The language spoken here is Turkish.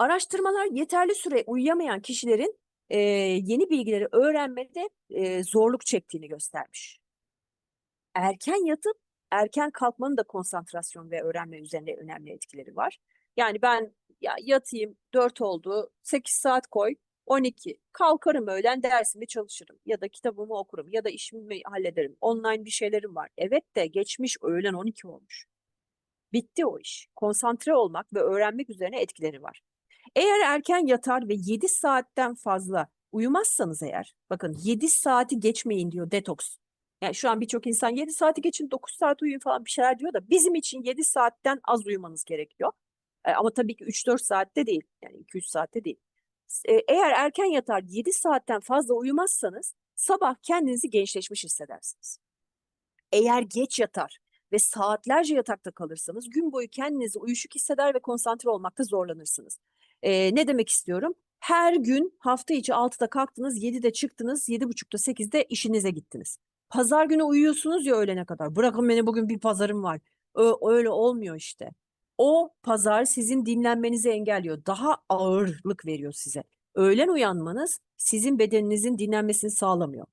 Araştırmalar yeterli süre uyuyamayan kişilerin e, yeni bilgileri öğrenmede e, zorluk çektiğini göstermiş. Erken yatıp erken kalkmanın da konsantrasyon ve öğrenme üzerine önemli etkileri var. Yani ben ya yatayım 4 oldu 8 saat koy 12 kalkarım öğlen dersimi çalışırım ya da kitabımı okurum ya da işimi hallederim. Online bir şeylerim var. Evet de geçmiş öğlen 12 olmuş. Bitti o iş. Konsantre olmak ve öğrenmek üzerine etkileri var. Eğer erken yatar ve 7 saatten fazla uyumazsanız eğer, bakın 7 saati geçmeyin diyor detoks. Yani şu an birçok insan 7 saati geçin 9 saat uyuyun falan bir şeyler diyor da bizim için 7 saatten az uyumanız gerekiyor. E, ama tabii ki 3-4 saatte değil. Yani 2-3 saatte değil. E, eğer erken yatar 7 saatten fazla uyumazsanız sabah kendinizi gençleşmiş hissedersiniz. Eğer geç yatar ve saatlerce yatakta kalırsanız gün boyu kendinizi uyuşuk hisseder ve konsantre olmakta zorlanırsınız. Ee, ne demek istiyorum? Her gün hafta içi 6'da kalktınız, 7'de çıktınız, 7.30'da 8'de işinize gittiniz. Pazar günü uyuyorsunuz ya öğlene kadar. Bırakın beni bugün bir pazarım var. Ö- öyle olmuyor işte. O pazar sizin dinlenmenizi engelliyor. Daha ağırlık veriyor size. Öğlen uyanmanız sizin bedeninizin dinlenmesini sağlamıyor.